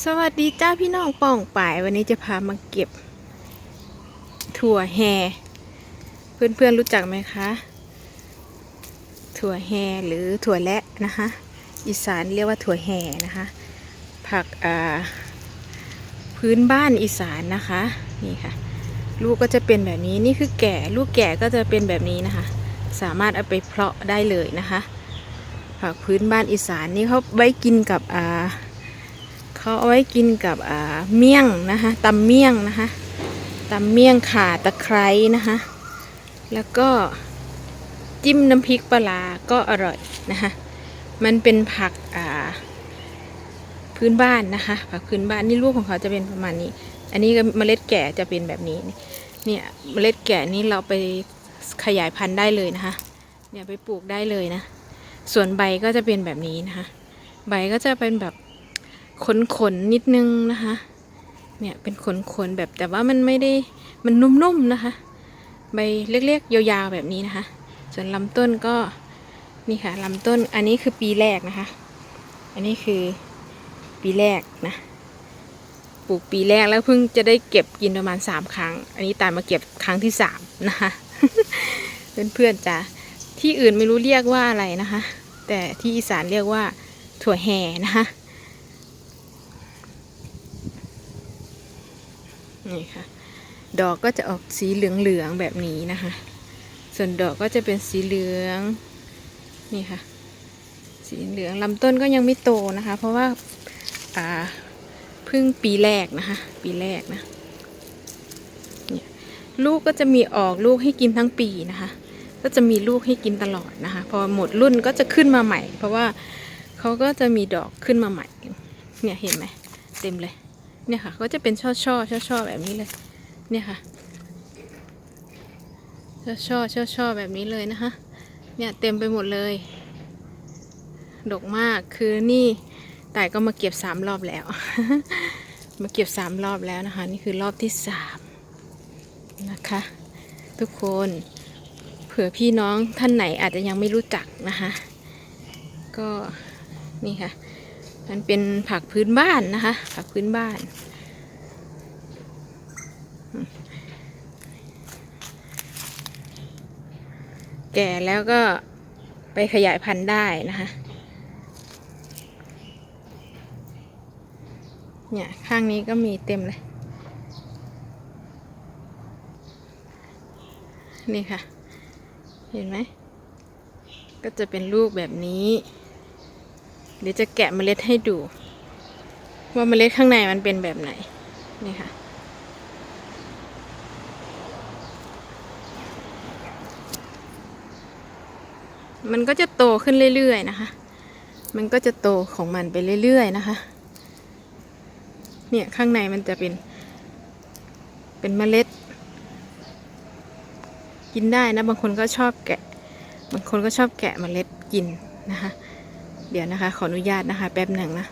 สวัสดีจ้าพี่น้องป่องป่ายวันนี้จะพามาเก็บ ถั่วแฮเพื่อนๆรู้จักไหมคะ ถั่วแฮหรือถั่วและนะคะอีสานเรียกว่าถั่วแฮนะคะ ผักอ่าพื้นบ้านอีสานนะคะนี่ค่ะ ลูกก็จะเป็นแบบนี้นี่คือแก่ ลูกแก่ก็จะเป็นแบบนี้นะคะ สามารถเอาไปเพาะได้เลยนะคะ ผักพื้นบ้านอีสานนี่เขาไว้กินกับอ่า เขาเอาไว้กินกับอ่าเมี่ยงนะคะตำเมี่ยงนะคะตำเมี่ยงข่าตะไคร้นะคะ แล้วก็จิ้มน้ำพริกปลาก็อร่อยนะคะมันเป็นผักอ่าพื้นบ้านนะคะ ผักพื้นบ้านนี่ลูกของเขาจะเป็นประมาณนี้ อันนี้ก็เมล็ดแก่จะเป็นแบบนี้เนี่ยเมล็ดแก่นี้เราไปขยายพันธุ์ได้เลยนะคะเนี่ยไปปลูกได้เลยนะ ส่วนใบก็จะเป็นแบบนี้นะคะ ใบก็จะเป็นแบบ ขนขนนิดนึงนะคะ เนี่ยเป็นขนขนแบบแต่ว่ามันไม่ได้มันนุ่มๆนะคะ ใบเล็กๆยาวๆแบบนี้นะคะ ส่วนลำต้นก็นี่ค่ะลำต้นอันนี้คือปีแรกนะคะ อันนี้คือปีแรกนะปลูกปีแรกแล้วเพิ่งจะได้เก็บกินประมาณสามครั้ง อันนี้ตามมาเก็บครั้งที่สามนะคะเพื่อนๆจ้ะที่อื่นไม่รู้เรียกว่าอะไรนะคะ แต่ที่อีสานเรียกว่าถั่วแห่นะคะ นี่ค่ะ ดอกก็จะออกสีเหลืองๆแบบนี้นะคะ ส่วนดอกก็จะเป็นสีเหลืองนี่ค่ะ สีเหลืองลำต้นก็ยังไม่โตนะคะ เพราะว่าอ่าเพิ่งปีแรกนะคะ ปีแรกนะเนี่ยลูกก็จะมีออกลูกให้กินทั้งปีนะคะ ก็จะมีลูกให้กินตลอดนะคะ พอหมดรุ่นก็จะขึ้นมาใหม่ เพราะว่าเขาก็จะมีดอกขึ้นมาใหม่ เนี่ยเห็นไหมเต็มเลย เนี่ยค่ะ ก็จะเป็นช่อช่อช่อช่อๆแบบนี้เลย เนี่ยค่ะ ช่อช่อช่อช่อๆแบบนี้เลยนะคะ เนี่ยเต็มไปหมดเลย ดกมาก คือนี่แต่ก็มาเก็บสามรอบแล้ว มาเก็บสามรอบแล้วนะคะ นี่คือรอบที่สามนะคะ ทุกคน เผื่อพี่น้องท่านไหนอาจจะยังไม่รู้จักนะคะ ก็นี่ค่ะ มันเป็นผักพื้นบ้านนะคะ ผักพื้นบ้าน แก่แล้วก็ไปขยายพันธุ์ได้นะคะ เนี่ย ข้างนี้ก็มีเต็มเลย นี่ค่ะ เห็นไหม ก็จะเป็นลูกแบบนี้ เดี๋ยวจะแกะเมล็ดให้ดู ว่าเมล็ดข้างในมันเป็นแบบไหน นี่ค่ะ มันก็จะโตขึ้นเรื่อยๆนะคะ มันก็จะโตของมันไปเรื่อยๆนะคะ เนี่ยข้างในมันจะเป็น เป็นเมล็ด กินได้นะ บางคนก็ชอบแกะ บางคนก็ชอบแกะเมล็ดกินนะคะ เดี๋ยวนะคะ ขออนุญาตนะคะ แป๊บหนึ่งนะ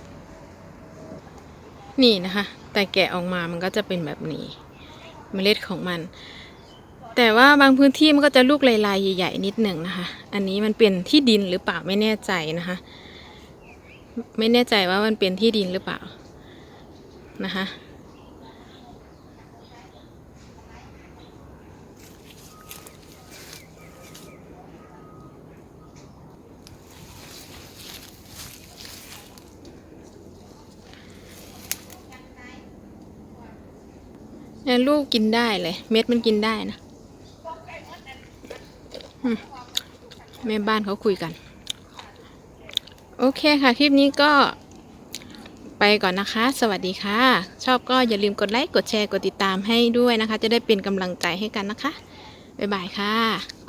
นี่นะคะ แต่แกะออกมามันก็จะเป็นแบบนี้ เมล็ดของมัน แต่ว่าบางพื้นที่มันก็จะลูกลายๆใหญ่ๆนิดหนึ่งนะคะ อันนี้มันเป็นที่ดินหรือเปล่าไม่แน่ใจนะคะ ไม่แน่ใจว่ามันเป็นที่ดินหรือเปล่านะคะ ลูกกินได้เลย เม็ดมันกินได้นะแม่บ้านเขาคุยกัน โอเคค่ะ คลิปนี้ก็ไปก่อนนะคะ สวัสดีค่ะ ชอบก็อย่าลืมกดไลค์ กดแชร์ กดติดตามให้ด้วยนะคะ จะได้เป็นกำลังใจให้กันนะคะ บ๊ายบายค่ะ